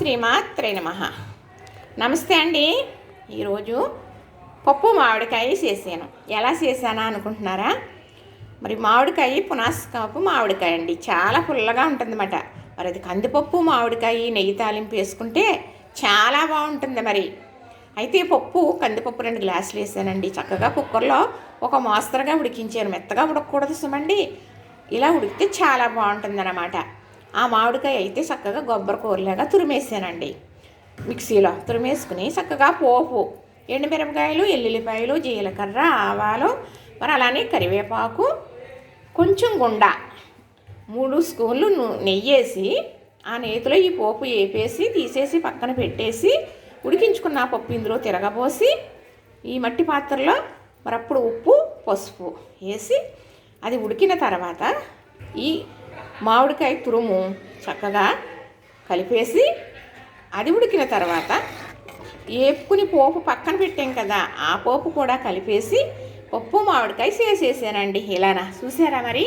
శ్రీమాత్రే నమ. నమస్తే అండి. ఈరోజు పప్పు మామిడికాయ చేసాను ఎలా చేశానా అనుకుంటున్నారా? మరి మామిడికాయ పునాసకాపు మామిడికాయ అండి. చాలా పుల్లగా ఉంటుందన్నమాట. మరి అది కందిపప్పు మామిడికాయ నెయ్యి తాలింపు వేసుకుంటే చాలా బాగుంటుంది మరి. అయితే పప్పు కందిపప్పు రెండు గ్లాసులు వేసానండి. చక్కగా కుక్కర్లో ఒక మోస్తరుగా ఉడికించాను. మెత్తగా ఉడకకూడదు సుమండి. ఇలా ఉడికితే చాలా బాగుంటుంది ఆ మామిడికాయ అయితే చక్కగా కొబ్బరి కూరలాగా తురిమేసానండి. మిక్సీలో తురిమేసుకుని చక్కగా పోపు ఎండుమిరపకాయలు ఎల్లుల్లిపాయలు జీలకర్ర ఆవాలు మరి అలానే కరివేపాకు కొంచెం గుండ మూడు స్పూన్లు నెయ్యేసి ఆ నేతిలో ఈ పోపు వేపేసి తీసేసి పక్కన పెట్టేసి ఉడికించుకున్న పప్పు ఇందులో తిరగబోసి ఈ మట్టి పాత్రలో మరి అప్పుడు ఉప్పు పసుపు వేసి అది ఉడికిన తర్వాత ఈ మామిడికాయ తురుము చక్కగా కలిపేసి అది ఉడికిన తర్వాత ఏపుకుని పోపు పక్కన పెట్టాం కదా ఆ పోపు కూడా కలిపేసి పప్పు మామిడికాయ చేసేసానండి ఇలానా? చూసారా మరి?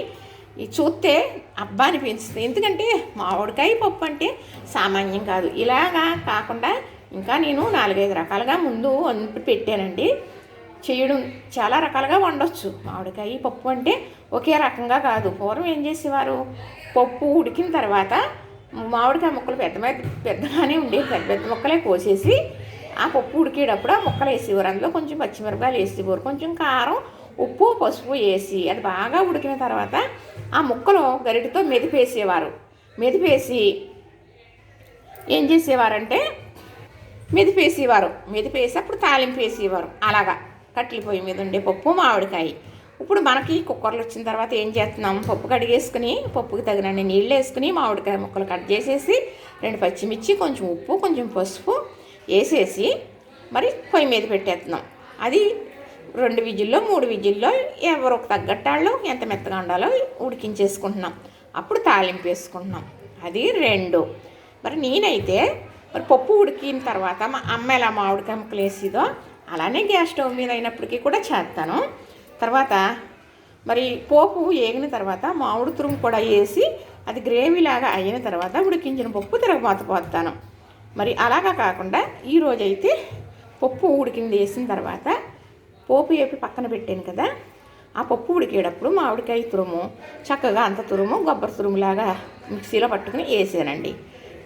ఇది చూస్తే అబ్బా అనిపించింది. ఎందుకంటే మామిడికాయ పప్పు అంటే సామాన్యం కాదు. ఇలాగా కాకుండా ఇంకా నేను నాలుగైదు రకాలుగా ముందు వండి పెట్టానండి. చేయడం చాలా రకాలుగా వండొచ్చు. మామిడికాయ పప్పు అంటే ఒకే రకంగా కాదు. పూర్వం ఏం చేసేవారు? పప్పు ఉడికిన తర్వాత మామిడికాయ ముక్కలు పెద్ద పెద్దగానే ఉండేవి పెద్ద పెద్ద ముక్కలే కోసేసి ఆ పప్పు ఉడికేటప్పుడు ఆ ముక్కలు వేసేవారు. అందులో కొంచెం పచ్చిమిరపకాయలు వేసేవారు. కొంచెం కారం ఉప్పు పసుపు వేసి అది బాగా ఉడికిన తర్వాత ఆ ముక్కలు గరిటతో మెదిపేసేవారు. మెదిపేసి ఏం చేసేవారంటే మెదిపేసేవారు. మెదిపేసి అప్పుడు తాలింపు వేసేవారు. అలాగా. కట్టెల పొయ్యి మీద ఉండే పప్పు మామిడికాయ. ఇప్పుడు మనకి కుక్కర్లు వచ్చిన తర్వాత ఏం చేస్తున్నాం? పప్పు కడిగేసుకుని పప్పుకి తగినన్ని నీళ్ళు వేసుకుని మామిడికాయ ముక్కలు కట్ చేసేసి రెండు పచ్చిమిర్చి కొంచెం ఉప్పు కొంచెం పసుపు వేసేసి మరి పొయ్యి మీద పెట్టేస్తున్నాం. అది రెండు విజిల్లో మూడు విజిల్లో ఎవరికి తగ్గట్టాళ్ళు ఎంత మెత్తగా ఉండాలో ఉడికించేసుకుంటున్నాం. అప్పుడు తాలింపు వేసుకుంటున్నాం. అది రెండు. మరి నేనైతే మరి పప్పు ఉడికిన తర్వాత మా అమ్మ ఎలా మామిడికాయ ముక్కలు వేసేదో అలానే గ్యాస్ స్టవ్ మీద అయినప్పటికీ కూడా చేస్తాను. తర్వాత మరి పోపు వేగిన తర్వాత మామిడి తురుము కూడా వేసి అది గ్రేవీలాగా అయిన తర్వాత ఉడికించిన పప్పు తిరగబాత పోతాను మరి అలాగా కాకుండా ఈరోజైతే పప్పు ఉడికింది వేసిన తర్వాత పోపు వేపి పక్కన పెట్టాను కదా ఆ పప్పు ఉడికేటప్పుడు మామిడికాయ తురుము చక్కగా అంత తురుము కొబ్బరి తురుములాగా మిక్సీలో పట్టుకుని వేసానండి.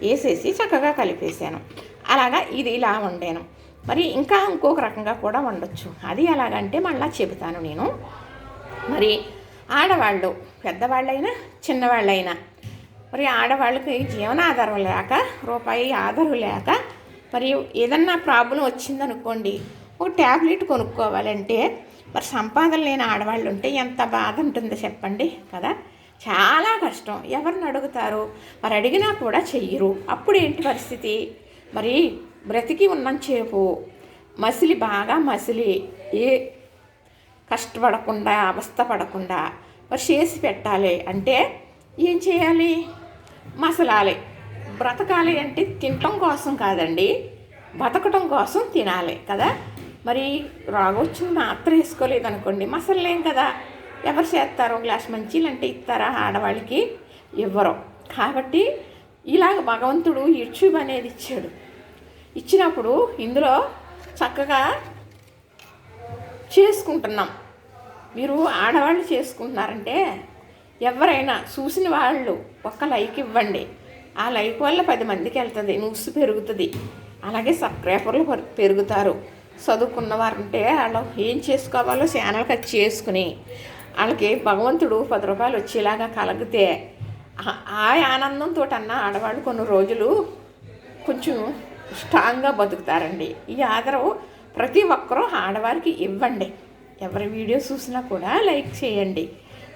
వేసేసి చక్కగా కలిపేసాను. అలాగా ఇది ఇలా వండాను. మరి ఇంకా ఇంకొక రకంగా కూడా వండొచ్చు. అది ఎలాగంటే మళ్ళీ చెబుతాను నేను. మరి ఆడవాళ్ళు పెద్దవాళ్ళైనా చిన్నవాళ్ళైనా మరి ఆడవాళ్ళకి జీవనాధారం లేక రూపాయి ఆధారం లేక మరి ఏదన్నా ప్రాబ్లం వచ్చిందనుకోండి ఒక ట్యాబ్లెట్ కొనుక్కోవాలంటే మరి సంపాదన లేని ఆడవాళ్ళు ఉంటే ఎంత బాధ ఉంటుందో చెప్పండి కదా? చాలా కష్టం. ఎవరిని అడుగుతారు? మరి అడిగినా కూడా చెయ్యరు. అప్పుడు ఏంటి పరిస్థితి? మరి బ్రతికి ఉన్నంతసేపు మసిలి బాగా మసిలి. ఏ కష్టపడకుండా అవస్థ పడకుండా మరి చేసి పెట్టాలి. అంటే ఏం చేయాలి? మసలాలి. బ్రతకాలి అంటే తినటం కోసం కాదండి. బతకటం కోసం తినాలి కదా. మరి రాగొచ్చిన మాత్రం వేసుకోలేదు అనుకోండి మసలేం కదా. ఎవరు చేస్తారు? గ్లాస్ మంచిలు అంటే ఇస్తారా ఆడవాళ్ళకి? ఇవ్వరు. కాబట్టి ఇలాగ భగవంతుడు యూట్యూబ్ అనేది ఇచ్చాడు. ఇచ్చినప్పుడు ఇందులో చక్కగా చేసుకుంటున్నాం. మీరు ఆడవాళ్ళు చేసుకుంటున్నారంటే ఎవరైనా చూసిన వాళ్ళు ఒక్క లైక్ ఇవ్వండి. ఆ లైక్ వల్ల పది మందికి వెళ్తుంది న్యూస్ పెరుగుతుంది. అలాగే సబ్స్క్రైబర్లు పెరుగుతారు. చదువుకున్న వారంటే వాళ్ళు ఏం చేసుకోవాలో ఛానల్ కట్ చేసుకుని వాళ్ళకి భగవంతుడు పది రూపాయలు వచ్చేలాగా కలిగితే ఆ- ఆ ఆనందంతో అన్న ఆడవాళ్ళు కొన్ని రోజులు కొంచెం స్ట్రాంగ్గా బతుకుతారండి. ఈ ఆదరవు ప్రతి ఒక్కరూ ఆడవారికి ఇవ్వండి. ఎవరి వీడియో చూసినా కూడా లైక్ చేయండి.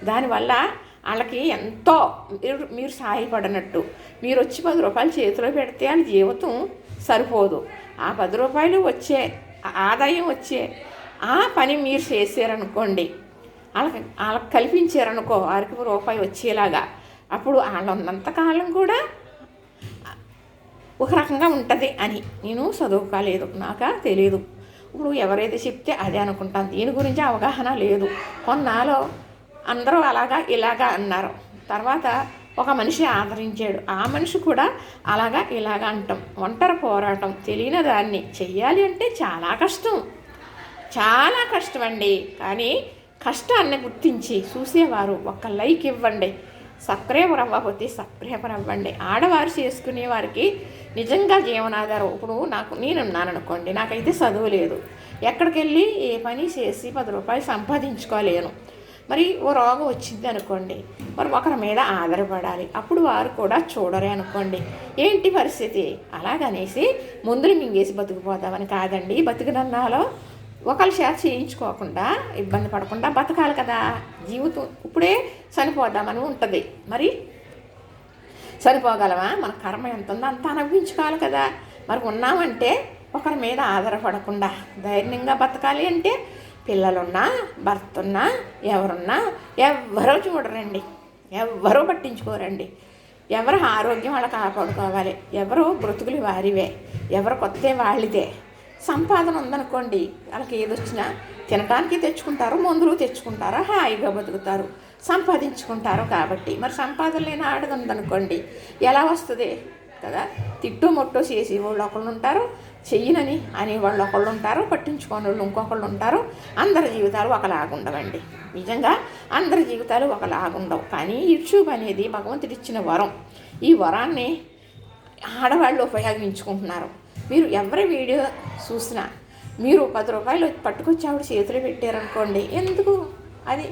దానివల్ల వాళ్ళకి ఎంతో మీరు మీరు సహాయపడినట్టు. మీరు వచ్చి పది రూపాయలు చేతిలో పెడితే వాళ్ళ జీవితం సరిపోదు. ఆ పది రూపాయలు వచ్చే ఆదాయం వచ్చే ఆ పని మీరు చేశారనుకోండి వాళ్ళకి వాళ్ళకి కల్పించారనుకో వారికి రూపాయి వచ్చేలాగా. అప్పుడు వాళ్ళు ఉన్నంతకాలం కూడా ఒక రకంగా ఉంటుంది అని. నేను చదువుకోలేదు నాకు తెలియదు ఇప్పుడు ఎవరైతే చెప్తే అదే అనుకుంటాను. దీని గురించి అవగాహన లేదు. కొన్నాళ్ళు అందరూ అలాగా ఇలాగా అన్నారు. తర్వాత ఒక మనిషి ఆదరించాడు. ఆ మనిషి కూడా అలాగా ఇలాగా అంటాం. ఒంటరి పోరాటం. తెలియని దాన్ని చెయ్యాలి అంటే చాలా కష్టం. చాలా కష్టం అండి కానీ కష్టాన్ని గుర్తించి చూసేవారు. ఒక లైక్ ఇవ్వండి. సబ్స్క్రైబర్ అవ్వకపోతే సబ్స్క్రైబర్ అవ్వండి ఆడవారు చేసుకునే వారికి నిజంగా జీవనాధారం. ఇప్పుడు నాకు నేనున్నాను అనుకోండి నాకైతే చదువు లేదు. ఎక్కడికి వెళ్ళి ఏ పని చేసి పది రూపాయలు సంపాదించుకోలేను. మరి ఓ రోగం వచ్చింది అనుకోండి మరి ఒకరి మీద ఆధారపడాలి. అప్పుడు వారు కూడా చూడరే అనుకోండి ఏంటి పరిస్థితి? అలాగనేసి ముందులు మింగేసి బతికిపోదామని కాదండి. బతికినన్నాలో ఒకళ్ళు షేర్ చేయించుకోకుండా ఇబ్బంది పడకుండా బతకాలి కదా. జీవితం ఇప్పుడే చనిపోదామని ఉంటుంది. మరి సరిపోగలమా మన కర్మ ఎంత ఉందో అంత అనుభవించుకోవాలి కదా. మరి ఉన్నామంటే ఒకరి మీద ఆధారపడకుండా ధైర్యంగా బతకాలి అంటే పిల్లలున్నా భర్త ఉన్నా ఎవరున్నా ఎవ్వరూ చూడరండి. ఎవ్వరూ పట్టించుకోరండి. ఎవరు ఆరోగ్యం వాళ్ళ కాపాడుకోవాలి. ఎవరు బ్రతుకులు వారివే. ఎవరు కొత్త వాళ్ళదే. సంపాదన ఉందనుకోండి వాళ్ళకి ఏదొచ్చినా తినడానికి తెచ్చుకుంటారు మందులు తెచ్చుకుంటారు హాయిగా బతుకుతారు సంపాదించుకుంటారు కాబట్టి. మరి సంపాదన లేని ఆడది ఉందనుకోండి ఎలా వస్తుంది కదా? తిట్టు మొట్టు చేసి వాళ్ళు ఒకళ్ళు ఉంటారు చెయ్యనని అని వాళ్ళు ఒకళ్ళు ఉంటారు పట్టించుకోని వాళ్ళు ఇంకొకళ్ళు ఉంటారు అందరి జీవితాలు ఒకలాగుండవండి నిజంగా అందరి జీవితాలు ఒకలాగుండవు కానీ యూట్యూబ్ అనేది భగవంతుడిచ్చిన వరం. ఈ వరాన్ని ఆడవాళ్ళు ఉపయోగించుకుంటున్నారు. మీరు ఎవరి వీడియో చూసినా మీరు పది రూపాయలు పట్టుకొచ్చి ఆవిడ చేతులు పెట్టారనుకోండి ఎందుకు? అది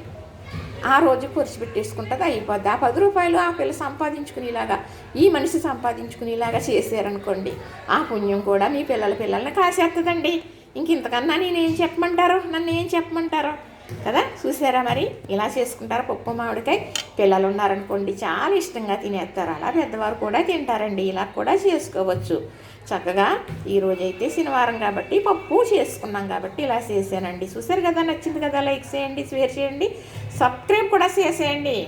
ఆ రోజు పొరిచి పెట్టేసుకుంటుంది అయిపోద్ది. ఆ పది రూపాయలు ఆ పిల్ల సంపాదించుకునేలాగా ఈ మనిషి సంపాదించుకునేలాగా చేశారనుకోండి ఆ పుణ్యం కూడా మీ పిల్లల పిల్లల్ని కాసేస్తుందండి ఇంక ఇంతకన్నా నేనేం చెప్పమంటారు? నన్ను ఏం చెప్పమంటారు? కదా? చూసారా మరి? ఇలా చేసుకుంటారు? పప్పు మామిడికాయ. పిల్లలు ఉన్నారనుకోండి చాలా ఇష్టంగా తినేస్తారు. అలా పెద్దవారు కూడా తింటారండి. ఇలా కూడా చేసుకోవచ్చు. చక్కగా ఈరోజైతే శనివారం కాబట్టి పప్పు చేసుకున్నాం కాబట్టి ఇలా చేసానండి చూసారు కదా? నచ్చింది కదా? లైక్ చేయండి షేర్ చేయండి. సబ్స్క్రైబ్ కూడా చేసేయండి.